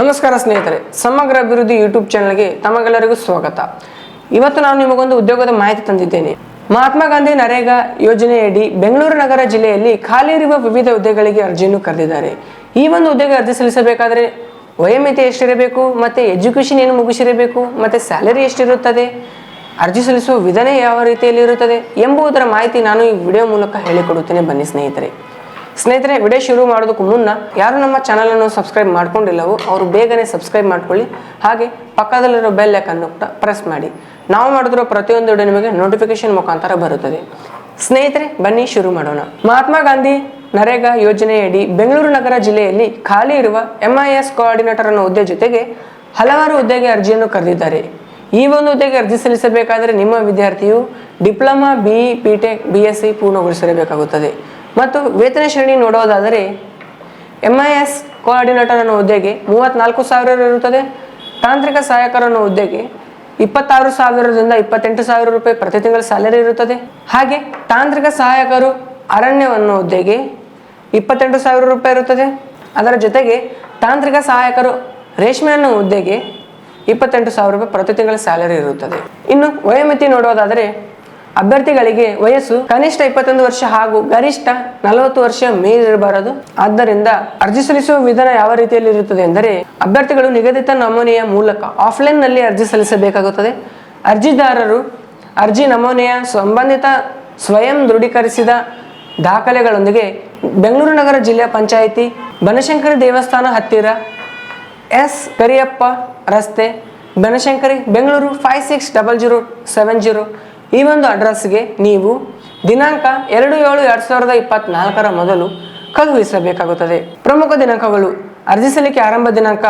ನಮಸ್ಕಾರ ಸ್ನೇಹಿತರೆ, ಸಮಗ್ರ ಅಭಿವೃದ್ಧಿ ಯೂಟ್ಯೂಬ್ ಚಾನಲ್ಗೆ ತಮಗೆಲ್ಲರಿಗೂ ಸ್ವಾಗತ. ಇವತ್ತು ನಾನು ನಿಮಗೊಂದು ಉದ್ಯೋಗದ ಮಾಹಿತಿ ತಂದಿದ್ದೇನೆ. ಮಹಾತ್ಮ ಗಾಂಧಿ ನರೇಗಾ ಯೋಜನೆಯಡಿ ಬೆಂಗಳೂರು ನಗರ ಜಿಲ್ಲೆಯಲ್ಲಿ ಖಾಲಿ ಇರುವ ವಿವಿಧ ಹುದ್ದೆಗಳಿಗೆ ಅರ್ಜಿಯನ್ನು ಕರೆದಿದ್ದಾರೆ. ಈ ಒಂದು ಹುದ್ದೆಗೆ ಅರ್ಜಿ ಸಲ್ಲಿಸಬೇಕಾದರೆ ವಯೋಮಿತಿ ಎಷ್ಟಿರಬೇಕು, ಮತ್ತೆ ಎಜುಕೇಶನ್ ಏನು ಮುಗಿಸಿರಬೇಕು, ಮತ್ತೆ ಸ್ಯಾಲರಿ ಎಷ್ಟಿರುತ್ತದೆ, ಅರ್ಜಿ ಸಲ್ಲಿಸುವ ವಿಧಾನ ಯಾವ ರೀತಿಯಲ್ಲಿ ಇರುತ್ತದೆ ಎಂಬುದರ ಮಾಹಿತಿ ನಾನು ಈ ವಿಡಿಯೋ ಮೂಲಕ ಹೇಳಿಕೊಡುತ್ತೇನೆ. ಬನ್ನಿ ಸ್ನೇಹಿತರೆ. ಸ್ನೇಹಿತರೆ, ವಿಡಿಯೋ ಶುರು ಮಾಡೋದಕ್ಕೂ ಮುನ್ನ ಯಾರು ನಮ್ಮ ಚಾನಲನ್ನು ಸಬ್ಸ್ಕ್ರೈಬ್ ಮಾಡ್ಕೊಂಡಿಲ್ಲವೋ ಅವರು ಬೇಗನೆ ಸಬ್ಸ್ಕ್ರೈಬ್ ಮಾಡ್ಕೊಳ್ಳಿ. ಹಾಗೆ ಪಕ್ಕದಲ್ಲಿರೋ ಬೆಲ್ ಅನ್ನು ಕೂಡ ಪ್ರೆಸ್ ಮಾಡಿ. ನಾವು ಮಾಡಿದಿರೋ ಪ್ರತಿಯೊಂದು ವಿಡಿಯೋ ನಿಮಗೆ ನೋಟಿಫಿಕೇಶನ್ ಮುಖಾಂತರ ಬರುತ್ತದೆ. ಸ್ನೇಹಿತರೆ, ಬನ್ನಿ ಶುರು ಮಾಡೋಣ. ಮಹಾತ್ಮ ಗಾಂಧಿ ನರೇಗಾ ಯೋಜನೆಯಡಿ ಬೆಂಗಳೂರು ನಗರ ಜಿಲ್ಲೆಯಲ್ಲಿ ಖಾಲಿ ಇರುವ ಎಂಐಎಸ್ ಕೋಆರ್ಡಿನೇಟರ್ ಅನ್ನೋ ಹುದ್ದೆ ಜೊತೆಗೆ ಹಲವಾರು ಹುದ್ದೆಗೆ ಅರ್ಜಿಯನ್ನು ಕರೆದಿದ್ದಾರೆ. ಈ ಒಂದು ಹುದ್ದೆಗೆ ಅರ್ಜಿ ಸಲ್ಲಿಸಬೇಕಾದರೆ ನಿಮ್ಮ ವಿದ್ಯಾರ್ಥಿಯು diploma BE B tech B S C ಪೂರ್ಣಗೊಳಿಸಿರಬೇಕಾಗುತ್ತದೆ. ಮತ್ತು ವೇತನ ಶ್ರೇಣಿ ನೋಡೋದಾದರೆ ಎಂ ಐ ಎಸ್ ಕೋಆರ್ಡಿನೇಟರ್ ಅನ್ನೋ ಹುದ್ದೆಗೆ ಮೂವತ್ತ್ನಾಲ್ಕು ಸಾವಿರ ಇರುತ್ತದೆ. ತಾಂತ್ರಿಕ ಸಹಾಯಕರ ಅನ್ನೋ ಹುದ್ದೆಗೆ ಇಪ್ಪತ್ತಾರು ಸಾವಿರದಿಂದ ಇಪ್ಪತ್ತೆಂಟು ಸಾವಿರ ರೂಪಾಯಿ ಪ್ರತಿ ತಿಂಗಳ ಸ್ಯಾಲರಿ ಇರುತ್ತದೆ. ಹಾಗೆ ತಾಂತ್ರಿಕ ಸಹಾಯಕರು ಅರಣ್ಯ ಅನ್ನೋ ಹುದ್ದೆಗೆ ಇಪ್ಪತ್ತೆಂಟು ಸಾವಿರ ರೂಪಾಯಿ ಇರುತ್ತದೆ. ಅದರ ಜೊತೆಗೆ ತಾಂತ್ರಿಕ ಸಹಾಯಕರು ರೇಷ್ಮೆ ಅನ್ನೋ ಹುದ್ದೆಗೆ ಇಪ್ಪತ್ತೆಂಟು ಸಾವಿರ ರೂಪಾಯಿ ಪ್ರತಿ ತಿಂಗಳ ಸ್ಯಾಲರಿ ಇರುತ್ತದೆ. ಇನ್ನು ವಯೋಮಿತಿ ನೋಡೋದಾದರೆ ಅಭ್ಯರ್ಥಿಗಳಿಗೆ ವಯಸ್ಸು ಕನಿಷ್ಠ ಇಪ್ಪತ್ತೊಂದು ವರ್ಷ ಹಾಗೂ ಗರಿಷ್ಠ ನಲವತ್ತು ವರ್ಷ ಮೀರಿರಬಾರದು. ಆದ್ದರಿಂದ ಅರ್ಜಿ ಸಲ್ಲಿಸುವ ವಿಧಾನ ಯಾವ ರೀತಿಯಲ್ಲಿ ಇರುತ್ತದೆ ಎಂದರೆ, ಅಭ್ಯರ್ಥಿಗಳು ನಿಗದಿತ ನಮೂನೆಯ ಮೂಲಕ ಆಫ್ಲೈನ್ನಲ್ಲಿ ಅರ್ಜಿ ಸಲ್ಲಿಸಬೇಕಾಗುತ್ತದೆ. ಅರ್ಜಿದಾರರು ಅರ್ಜಿ ನಮೂನೆಯ ಸಂಬಂಧಿತ ಸ್ವಯಂ ದೃಢೀಕರಿಸಿದ ದಾಖಲೆಗಳೊಂದಿಗೆ ಬೆಂಗಳೂರು ನಗರ ಜಿಲ್ಲಾ ಪಂಚಾಯಿತಿ, ಬನಶಂಕರಿ ದೇವಸ್ಥಾನ ಹತ್ತಿರ, ಎಸ್ ಕರಿಯಪ್ಪ ರಸ್ತೆ, Banashankari Bengaluru five six double zero seven zero ಈ ಒಂದು ಅಡ್ರೆಸ್ಗೆ ನೀವು ದಿನಾಂಕ ಎರಡು ಏಳು ಎರಡು ಸಾವಿರದ ಇಪ್ಪತ್ನಾಲ್ಕರ ಮೊದಲು ಕಳುಹಿಸಬೇಕಾಗುತ್ತದೆ ಪ್ರಮುಖ ದಿನಾಂಕಗಳು ಅರ್ಜಿ ಸಲ್ಲಿಕೆ ಆರಂಭ ದಿನಾಂಕ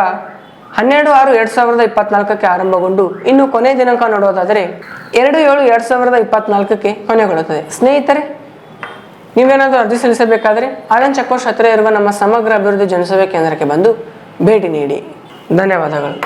ಹನ್ನೆರಡು ಆರು ಎರಡು ಸಾವಿರದ ಇಪ್ಪತ್ನಾಲ್ಕಕ್ಕೆ ಆರಂಭಗೊಂಡು ಇನ್ನು ಕೊನೆ ದಿನಾಂಕ ನೋಡೋದಾದರೆ ಎರಡು ಏಳು ಎರಡು ಸಾವಿರದ ಇಪ್ಪತ್ನಾಲ್ಕಕ್ಕೆ ಕೊನೆಗೊಳ್ಳುತ್ತದೆ. ಸ್ನೇಹಿತರೆ, ನೀವೇನಾದರೂ ಅರ್ಜಿ ಸಲ್ಲಿಸಬೇಕಾದರೆ ಆಳನ್ ಚೆಕ್ ಪೋಸ್ಟ್ ಹತ್ತಿರ ಇರುವ ನಮ್ಮ ಸಮಗ್ರ ಅಭಿವೃದ್ಧಿ ಜನಸೇವೆ ಕೇಂದ್ರಕ್ಕೆ ಬಂದು ಭೇಟಿ ನೀಡಿ. ಧನ್ಯವಾದಗಳು.